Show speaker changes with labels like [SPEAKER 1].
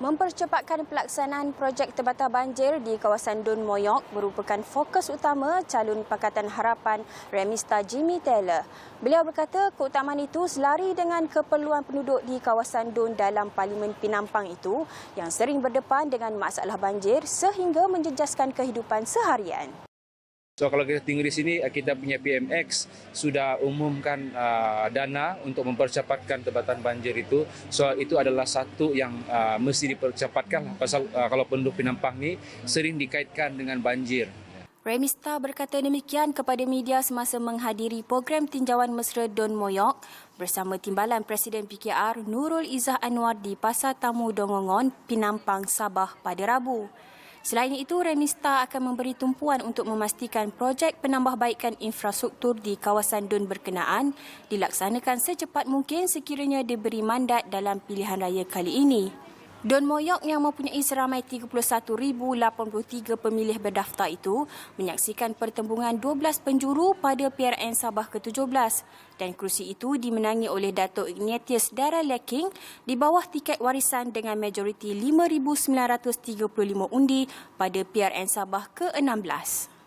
[SPEAKER 1] Mempercepatkan pelaksanaan projek Terbata Banjir di kawasan Dun Moyok merupakan fokus utama calon Pakatan Harapan Remista Jimmy Taylor. Beliau berkata keutamaan itu selari dengan keperluan penduduk di kawasan Dun dalam Parlimen Pinampang itu yang sering berdepan dengan masalah banjir sehingga menjejaskan kehidupan seharian.
[SPEAKER 2] So kalau kita tinggal di sini eh, kita punya PMX sudah umumkan uh, dana untuk mempercepatkan tebatan banjir itu. So itu adalah satu yang uh, mesti dipercepatkan pasal uh, kalau penduduk Pinampang ni sering dikaitkan dengan banjir.
[SPEAKER 1] Remista berkata demikian kepada media semasa menghadiri program tinjauan mesra Don Moyok bersama Timbalan Presiden PKR Nurul Izzah Anwar di Pasar Tamu Dongongon, Pinampang, Sabah pada Rabu. Selain itu, Remista akan memberi tumpuan untuk memastikan projek penambahbaikan infrastruktur di kawasan Dun berkenaan dilaksanakan secepat mungkin sekiranya diberi mandat dalam pilihan raya kali ini. Don Moyok yang mempunyai seramai 31,083 pemilih berdaftar itu menyaksikan pertembungan 12 penjuru pada PRN Sabah ke-17 dan kerusi itu dimenangi oleh Datuk Ignatius Dara Leking di bawah tiket warisan dengan majoriti 5,935 undi pada PRN Sabah ke-16.